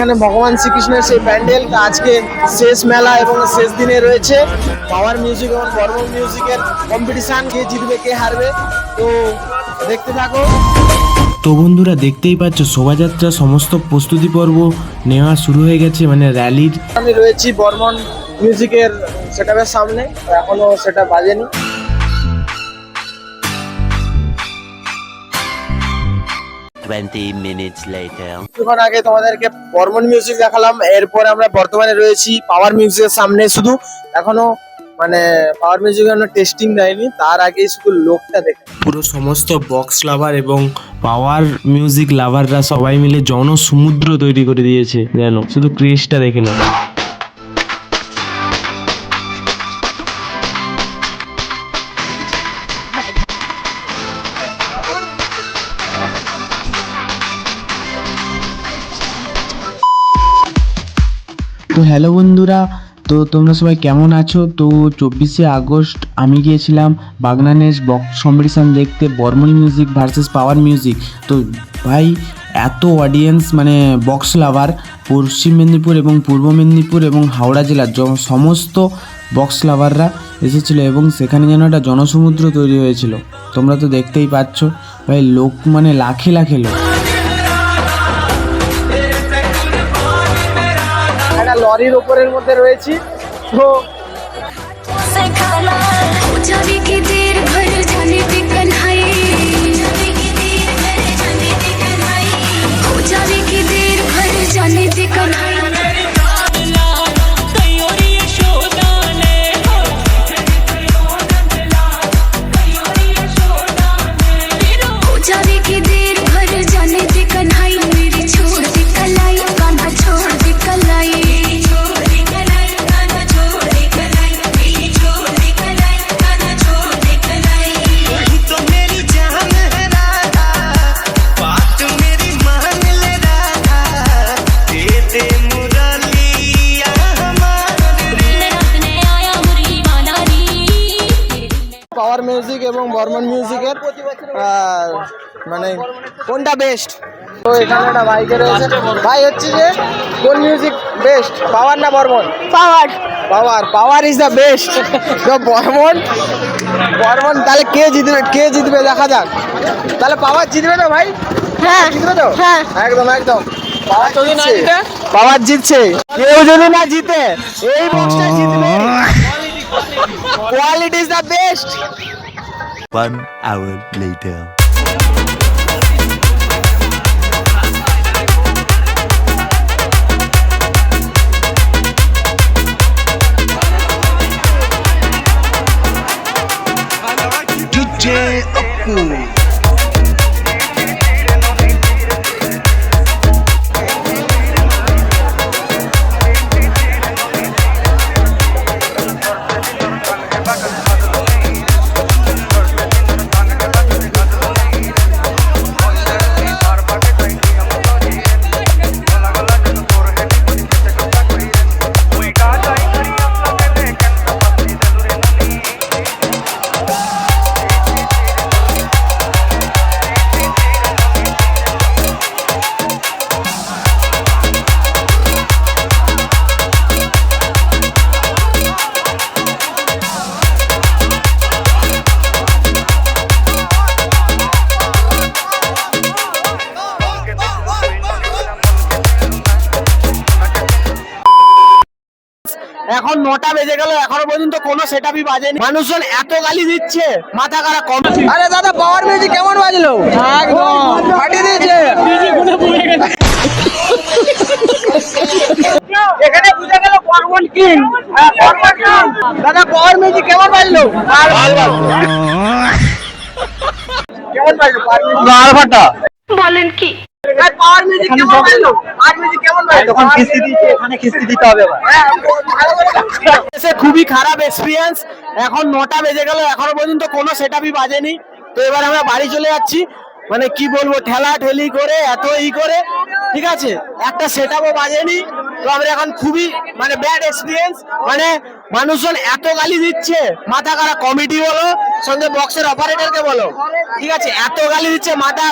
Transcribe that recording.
এখানে ভগবান শ্রীকৃষ্ণের সেই প্যান্ডেল আজকে শেষ মেলা এবং শেষ দিনে রয়েছে। পাওয়ার মিউজিক এবং বর্মন মিউজিকের কম্পিটিশন কে জিতবে কে হারবে? তো দেখতে থাকো। তো বন্ধুরা দেখতেই পাচ্ছ শোভাযাত্রা সমস্ত প্রস্তুতি পর্ব নেওয়া শুরু হয়ে গেছে মানে র্যালির আমি রয়েছি বর্মন মিউজিকের সেটআপের সামনে এখনও সেটা বাজেনি। Twenty minutes later. কিছুক্ষণ আগে তোমাদেরকে বর্মন মিউজিক দেখালাম এরপরে আমরা বর্তমানে রয়েছি পাওয়ার মিউজিকের সামনে। শুধু এখনও মানে পাওয়ার মিউজিক এখনও টেস্টিং দেয়নি তার আগেই শুধু লোকটা দেখে পুরো সমস্ত বক্স লাভার এবং পাওয়ার মিউজিক লাভাররা সবাই মিলে জনসমুদ্র তৈরি করে দিয়েছে যেন শুধু ক্রেজটা দেখে না তো হ্যালো বন্ধুরা। তো তোমরা সবাই কেমন আছো? তো চব্বিশে আগস্ট আমি গিয়েছিলাম বাগনানের বক্স কম্পিটিশান দেখতে Barman music versus power music তো ভাই, এত অডিয়েন্স মানে বক্স লাভার পশ্চিম মেদিনীপুর এবং পূর্ব মেদিনীপুর এবং হাওড়া জেলার সমস্ত বক্স লাভাররা এসেছিল এবং সেখানে যেন একটা জনসমুদ্র তৈরি হয়েছিল। তোমরা তো দেখতেই পাচ্ছ। ভাই, লোক মানে লাখে লাখে লোক। একটা ওপরের মধ্যে রয়েছি। তো মিউজিক এবং বর্মন মিউজিকের মানে কোনটা বেস্ট তো এখানে একটা বাইকে রয়েছে। ভাই হচ্ছে যে কোন মিউজিক বেস্ট পাওয়ার না Barman? Power power power is the best তো বর্মন বর্মন তাহলে কে জিতবে? কে জিতবে? দেখা যাক। তাহলে পাওয়ার জিতবে তো ভাই? হ্যাঁ। জিতবে তো? হ্যাঁ। একদম একদম। পাওয়ার যদি না জিতে? পাওয়ার জিতছে। কেউ যদি না জিতে এই বক্সটা জিতবে। Quality is the best One hour later. এখন নটা বেজে গেল এখনও পর্যন্ত কোনো সেটআপই বাজেনি। মানুষজন এত গালি দিচ্ছে মাথা খারাপ কম আরে দাদা পাওয়ার মিউজিক কেমন বাজলো? একদম ফাটিয়ে দিয়েছে। এখানে বুঝা গেল বর্মন কিং দাদা পাওয়ার মিউজিক কেমন বাজলো? কেমন বাজলো? পাওয়ার মিউজিক বলেন কি? পাওয়ার মিউজিক কেমন লাগল পাওয়ার মিউজিক কেমন লাগল যখন কিস্তি দিচ্ছে এখানে কিস্তি দিতে হবে এবার এসে খুবই খারাপ এক্সপিরিয়েন্স এখন নটা বেজে গেল এখনও পর্যন্ত কোনো সেটআপই বাজেনি। তো এবার আমরা বাড়ি চলে যাচ্ছি। মানে কি বলব ঠেলা ঠেলি করে এত ই করে। ঠিক আছে? একটা সেটআপও বাজেনি। তো আমরা এখন খুবই মানে ব্যাড এক্সপিরিয়েন্স মানে মানুষজন এত গালি দিচ্ছে। মাথা খারাপ কমিটি বলো সঙ্গে বক্সের অপারেটরকে বলো। ঠিক আছে? এত গালি দিচ্ছে মাথা